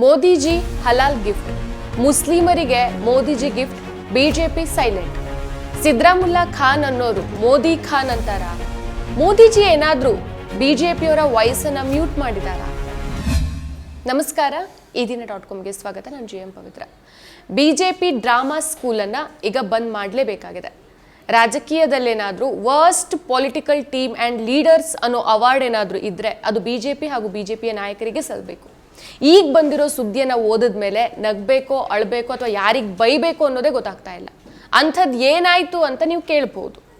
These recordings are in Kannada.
ಮೋದಿಜಿ ಹಲಾಲ್ ಗಿಫ್ಟ್. ಮುಸ್ಲಿಮರಿಗೆ Modiji gift, BJP silent. Sidramulla Khan ಅನ್ನೋರು ಮೋದಿ ಖಾನ್ ಅಂತಾರ? ಮೋದಿಜಿ ಏನಾದ್ರೂ ಬಿಜೆಪಿಯವರ ವಯಸ್ಸನ್ನ ಮ್ಯೂಟ್ ಮಾಡಿದಾರ? ನಮಸ್ಕಾರ, ಈ ದಿನ ಡಾಟ್ ಕಾಮ್ಗೆ ಸ್ವಾಗತ. ನಾನು G M Pavithra. BJP drama ಸ್ಕೂಲನ್ನು ಈಗ ಬಂದ್ ಮಾಡಲೇಬೇಕಾಗಿದೆ. ರಾಜಕೀಯದಲ್ಲೇನಾದರೂ worst political team and leaders ಅನ್ನೋ ಅವಾರ್ಡ್ ಏನಾದರೂ ಇದ್ದರೆ ಅದು ಬಿ ಜೆ ಪಿ ಹಾಗೂ ಬಿ ಜೆ ಪಿಯ ನಾಯಕರಿಗೆ ಸಲ್ಲಬೇಕು ಈಗ ಬಂದಿರೋ ಸುದ್ದಿಯನ್ನು ಓದಿದ ಮೇಲೆ ನಗಬೇಕೋ, ಅಳಬೇಕೋ ಅಥವಾ ಯಾರಿಗೆ ಬೈಬೇಕು ಅನ್ನೋದೇ ಗೊತ್ತಾಗ್ತಾ ಇಲ್ಲ. ಅಂಥದ್ದು ಏನಾಯಿತು ಅಂತ ನೀವು ಕೇಳ್ಬೋದು.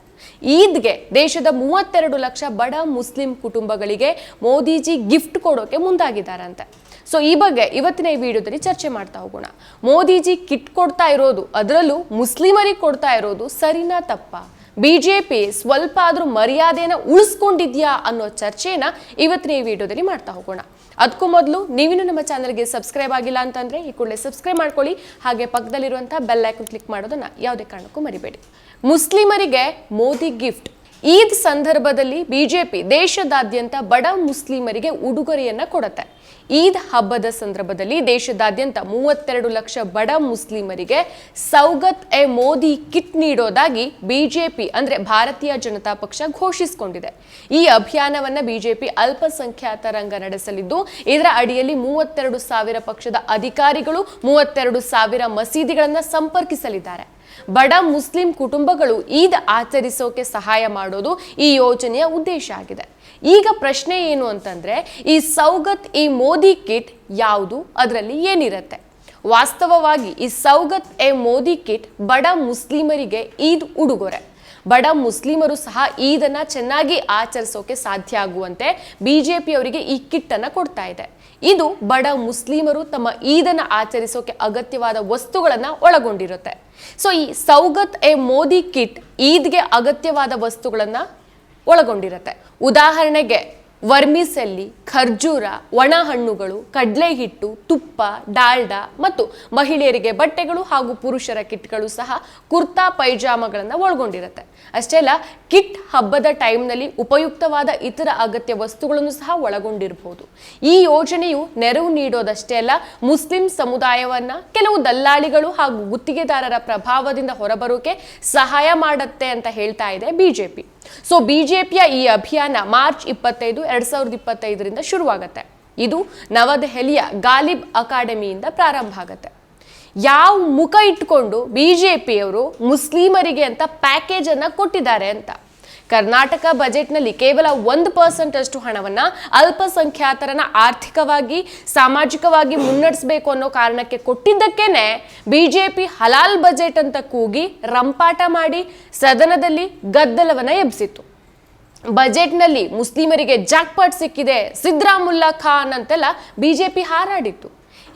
ಈದ್ಗೆ ದೇಶದ ಮೂವತ್ತೆರಡು ಲಕ್ಷ ಬಡ ಮುಸ್ಲಿಂ ಕುಟುಂಬಗಳಿಗೆ ಮೋದಿಜಿ ಗಿಫ್ಟ್ ಕೊಡೋಕೆ ಮುಂದಾಗಿದ್ದಾರಂತೆ. ಸೊ, ಈ ಬಗ್ಗೆ ಇವತ್ತಿನ ಈ ವಿಡಿಯೋದಲ್ಲಿ ಚರ್ಚೆ ಮಾಡ್ತಾ ಹೋಗೋಣ. ಮೋದಿಜಿ ಕಿಟ್ ಕೊಡ್ತಾ ಇರೋದು, ಅದರಲ್ಲೂ ಮುಸ್ಲಿಮರಿಗೆ ಕೊಡ್ತಾ ಇರೋದು ಸರಿನಾ ತಪ್ಪ? ಬಿಜೆಪಿ ಸ್ವಲ್ಪ ಆದರೂ ಮರ್ಯಾದೆನ ಉಳಿಸ್ಕೊಂಡಿದ್ಯಾ ಅನ್ನೋ ಚರ್ಚೆನ ಇವತ್ತಿನ ಈ ವಿಡಿಯೋದಲ್ಲಿ ಮಾಡ್ತಾ ಹೋಗೋಣ. ಅದಕ್ಕೂ ಮೊದಲು ನೀವಿನ್ನೂ ನಮ್ಮ ಚಾನಲ್ಗೆ ಸಬ್ಸ್ಕ್ರೈಬ್ ಆಗಿಲ್ಲ ಅಂತಂದ್ರೆ ಈ ಕೂಡಲೇ ಸಬ್ಸ್ಕ್ರೈಬ್ ಮಾಡ್ಕೊಳ್ಳಿ. ಹಾಗೆ ಪಕ್ಕದಲ್ಲಿರುವಂತಹ ಬೆಲ್ ಐಕನ್ ಕ್ಲಿಕ್ ಮಾಡೋದನ್ನ ಯಾವುದೇ ಕಾರಣಕ್ಕೂ ಮರಿಬೇಡಿ. ಮುಸ್ಲಿಮರಿಗೆ ಮೋದಿ ಗಿಫ್ಟ್. ಈದ್ ಸಂದರ್ಭದಲ್ಲಿ ಬಿಜೆಪಿ ದೇಶದಾದ್ಯಂತ ಬಡ ಮುಸ್ಲಿಮರಿಗೆ ಉಡುಗೊರೆಯನ್ನ ಕೊಡುತ್ತೆ. ಈದ್ ಹಬ್ಬದ ಸಂದರ್ಭದಲ್ಲಿ ದೇಶದಾದ್ಯಂತ ಮೂವತ್ತೆರಡು ಲಕ್ಷ ಬಡ ಮುಸ್ಲಿಮರಿಗೆ ಸೌಗತ್ ಎ ಮೋದಿ ಕಿಟ್ ನೀಡೋದಾಗಿ ಬಿಜೆಪಿ ಅಂದ್ರೆ ಭಾರತೀಯ ಜನತಾ ಪಕ್ಷ ಘೋಷಿಸಿಕೊಂಡಿದೆ. ಈ ಅಭಿಯಾನವನ್ನ ಬಿಜೆಪಿ ಅಲ್ಪಸಂಖ್ಯಾತ ರಂಗ ನಡೆಸಲಿದ್ದು, ಇದರ ಅಡಿಯಲ್ಲಿ ಮೂವತ್ತೆರಡು ಸಾವಿರ ಪಕ್ಷದ ಅಧಿಕಾರಿಗಳು, ಮೂವತ್ತೆರಡು ಸಾವಿರ ಮಸೀದಿಗಳನ್ನ ಸಂಪರ್ಕಿಸಲಿದ್ದಾರೆ. ಬಡ ಮುಸ್ಲಿಂ ಕುಟುಂಬಗಳು ಈದ್ ಆಚರಿಸೋಕೆ ಸಹಾಯ ಮಾಡೋದು ಈ ಯೋಜನೆಯ ಉದ್ದೇಶ ಆಗಿದೆ. ಈಗ ಪ್ರಶ್ನೆ ಏನು ಅಂತಂದ್ರೆ, ಈ ಸೌಗತ್, ಈ ಮೋದಿ ಕಿಟ್ ಯಾವುದು? ಅದರಲ್ಲಿ ಏನಿರುತ್ತೆ? ವಾಸ್ತವವಾಗಿ ಈ ಸೌಗತ್ ಎ ಮೋದಿ ಕಿಟ್ ಬಡ ಮುಸ್ಲಿಮರಿಗೆ ಈದ್ ಉಡುಗೊರೆ. ಬಡ ಮುಸ್ಲಿಮರು ಸಹ ಈದನ್ನು ಚೆನ್ನಾಗಿ ಆಚರಿಸೋಕೆ ಸಾಧ್ಯ ಆಗುವಂತೆ ಬಿಜೆಪಿ ಅವರಿಗೆ ಈ ಕಿಟ್ಟನ್ನು ಕೊಡ್ತಾ ಇದೆ. ಇದು ಬಡ ಮುಸ್ಲಿಮರು ತಮ್ಮ ಈದನ್ನು ಆಚರಿಸೋಕೆ ಅಗತ್ಯವಾದ ವಸ್ತುಗಳನ್ನು ಒಳಗೊಂಡಿರುತ್ತೆ. ಸೊ ಈ ಸೌಗತ್ ಎ ಮೋದಿ ಕಿಟ್ ಈದ್ಗೆ ಅಗತ್ಯವಾದ ವಸ್ತುಗಳನ್ನ ಒಳಗೊಂಡಿರುತ್ತೆ. ಉದಾಹರಣೆಗೆ, ವರ್ಮಿಸೆಲ್ಲಿ ಖರ್ಜೂರ ಒಣ ಹಣ್ಣುಗಳು ಕಡಲೆ ಹಿಟ್ಟು ತುಪ್ಪ, ಡಾಲ್ಡಾ ಮತ್ತು ಮಹಿಳೆಯರಿಗೆ ಬಟ್ಟೆಗಳು ಹಾಗೂ ಪುರುಷರ ಕಿಟ್ಗಳು ಸಹ ಕುರ್ತಾ ಪೈಜಾಮಗಳನ್ನು ಒಳಗೊಂಡಿರುತ್ತೆ. ಅಷ್ಟೇ ಅಲ್ಲ, ಕಿಟ್ ಹಬ್ಬದ ಟೈಮ್ನಲ್ಲಿ ಉಪಯುಕ್ತವಾದ ಇತರ ಅಗತ್ಯ ವಸ್ತುಗಳನ್ನು ಸಹ ಒಳಗೊಂಡಿರಬಹುದು. ಈ ಯೋಜನೆಯು ನೆರವು ನೀಡೋದಷ್ಟೇ ಅಲ್ಲ, ಮುಸ್ಲಿಂ ಸಮುದಾಯವನ್ನು ಕೆಲವು ದಲ್ಲಾಳಿಗಳು ಹಾಗೂ ಗುತ್ತಿಗೆದಾರರ ಪ್ರಭಾವದಿಂದ ಹೊರಬರೋಕೆ ಸಹಾಯ ಮಾಡುತ್ತೆ ಅಂತ ಹೇಳ್ತಾ ಇದೆ ಬಿಜೆಪಿ. ಸೊ ಬಿಜೆಪಿಯ ಈ ಅಭಿಯಾನ ಮಾರ್ಚ್ ಇಪ್ಪತ್ತೈದು, ಎರಡ್ ಸಾವಿರದ ಇಪ್ಪತ್ತೈದರಿಂದ ಶುರುವಾಗತ್ತೆ. ಇದು ನವದೆಹಲಿಯ ಗಾಲಿಬ್ ಅಕಾಡೆಮಿಯಿಂದ ಪ್ರಾರಂಭ ಆಗುತ್ತೆ. ಯಾವ ಮುಖ ಇಟ್ಕೊಂಡು ಬಿಜೆಪಿಯವರು ಮುಸ್ಲಿಮರಿಗೆ ಅಂತ ಪ್ಯಾಕೇಜ್ ಅನ್ನ ಕೊಟ್ಟಿದ್ದಾರೆ ಅಂತ. ಕರ್ನಾಟಕ ಬಜೆಟ್ನಲ್ಲಿ ಕೇವಲ ಒಂದು ಪರ್ಸೆಂಟ್ ಅಷ್ಟು ಹಣವನ್ನ ಅಲ್ಪಸಂಖ್ಯಾತರನ್ನ ಆರ್ಥಿಕವಾಗಿ, ಸಾಮಾಜಿಕವಾಗಿ ಮುನ್ನಡೆಸಬೇಕು ಅನ್ನೋ ಕಾರಣಕ್ಕೆ ಕೊಟ್ಟಿದ್ದಕ್ಕೇನೆ ಬಿಜೆಪಿ ಹಲಾಲ್ ಬಜೆಟ್ ಅಂತ ಕೂಗಿ ರಂಪಾಟ ಮಾಡಿ ಸದನದಲ್ಲಿ ಗದ್ದಲವನ್ನ ಎಬ್ಬಿಸಿತ್ತು ಬಜೆಟ್ನಲ್ಲಿ ಮುಸ್ಲಿಮರಿಗೆ ಜಾಕ್ಪಾಟ್ ಸಿಕ್ಕಿದೆ ಸಿದ್ರಾಮುಲ್ಲಾ ಖಾನ್ ಅಂತೆಲ್ಲ ಬಿಜೆಪಿ ಹಾರಾಡಿತ್ತು.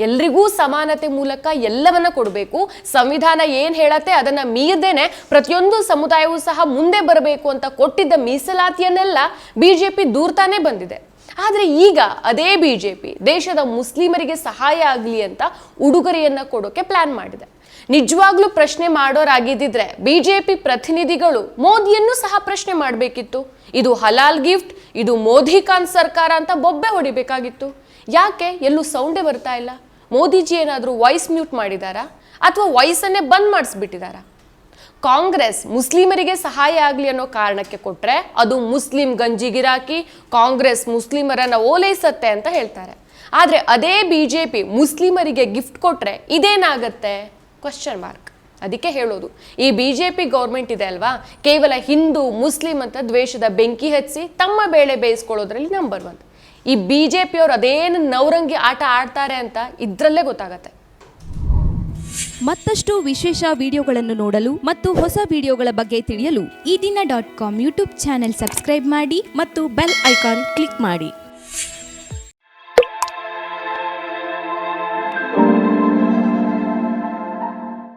ಎಲ್ರಿಗೂ ಸಮಾನತೆ ಮೂಲಕ ಎಲ್ಲವನ್ನ ಕೊಡಬೇಕು. ಸಂವಿಧಾನ ಏನ್ ಹೇಳತ್ತೆ ಅದನ್ನ ಮೀರ್ದೇನೆ ಪ್ರತಿಯೊಂದು ಸಮುದಾಯವೂ ಸಹ ಮುಂದೆ ಬರಬೇಕು ಅಂತ ಕೊಟ್ಟಿದ್ದ ಮೀಸಲಾತಿಯನ್ನೆಲ್ಲ ಬಿಜೆಪಿ ದೂರ್ತಾನೆ ಬಂದಿದೆ. ಆದರೆ ಈಗ ಅದೇ ಬಿಜೆಪಿ ದೇಶದ ಮುಸ್ಲಿಮರಿಗೆ ಸಹಾಯ ಆಗಲಿ ಅಂತ ಉಡುಗೊರೆಯನ್ನ ಕೊಡೋಕೆ ಪ್ಲಾನ್ ಮಾಡಿದೆ. ನಿಜವಾಗ್ಲೂ ಪ್ರಶ್ನೆ ಮಾಡೋರಾಗಿದ್ದಿದ್ರೆ ಬಿಜೆಪಿ ಪ್ರತಿನಿಧಿಗಳು ಮೋದಿಯನ್ನು ಸಹ ಪ್ರಶ್ನೆ ಮಾಡಬೇಕಿತ್ತು. ಇದು ಹಲಾಲ್ ಗಿಫ್ಟ್, ಇದು ಮೋದಿ ಖಾನ್ ಸರ್ಕಾರ ಅಂತ ಬೊಬ್ಬೆ ಹೊಡಿಬೇಕಾಗಿತ್ತು. ಯಾಕೆ? ಎಲ್ಲೂ ಸೌಂಡೇ ಬರ್ತಾ ಇಲ್ಲ. ಮೋದಿಜಿ ಏನಾದರೂ ವಾಯ್ಸ್ ಮ್ಯೂಟ್ ಮಾಡಿದಾರಾ? ಅಥವಾ ವಾಯ್ಸನ್ನೇ ಬಂದ್ ಮಾಡಿಸ್ಬಿಟ್ಟಿದಾರಾ? ಕಾಂಗ್ರೆಸ್ ಮುಸ್ಲಿಮರಿಗೆ ಸಹಾಯ ಆಗಲಿ ಅನ್ನೋ ಕಾರಣಕ್ಕೆ ಕೊಟ್ಟರೆ ಅದು ಮುಸ್ಲಿಂ ಗಂಜಿ ಗಿರಾಕಿ, ಕಾಂಗ್ರೆಸ್ ಮುಸ್ಲಿಮರನ್ನ ಓಲೈಸತ್ತೆ ಅಂತ ಹೇಳ್ತಾರೆ. ಆದರೆ ಅದೇ ಬಿಜೆಪಿ ಮುಸ್ಲಿಮರಿಗೆ ಗಿಫ್ಟ್ ಕೊಟ್ಟರೆ ಇದೇನಾಗತ್ತೆ? ಕ್ವಶನ್ ಮಾರ್ಕ್ ಅದಕ್ಕೆ ಹೇಳೋದು. ಈ ಬಿ ಜೆ ಪಿ ಗೌರ್ಮೆಂಟ್ ಇದೆ ಅಲ್ವಾ? ಕೇವಲ ಹಿಂದೂ, ಮುಸ್ಲಿಂ ಅಂತ ದ್ವೇಷದ ಬೆಂಕಿ ಹಚ್ಚಿ ತಮ್ಮ ಬೇಳೆ ಬೇಯಿಸ್ಕೊಳ್ಳೋದ್ರಲ್ಲಿ ನಂಬರ್ ಒನ್ ಈ ಬಿ ಜೆ ಪಿಯವ್ರು ಅದೇನು ನವರಂಗಿ ಆಟ ಆಡ್ತಾರೆ ಅಂತ ಇದ್ರಲ್ಲೇ ಗೊತ್ತಾಗತ್ತೆ. ಮತ್ತಷ್ಟು ವಿಶೇಷ ವಿಡಿಯೋಗಳನ್ನು ನೋಡಲು ಮತ್ತು ಹೊಸ ವಿಡಿಯೋಗಳ ಬಗ್ಗೆ ತಿಳಿಯಲು Ee Dina dot com YouTube channel subscribe ಮಾಡಿ ಮತ್ತು ಬೆಲ್ ಐಕಾನ್ ಕ್ಲಿಕ್ ಮಾಡಿ.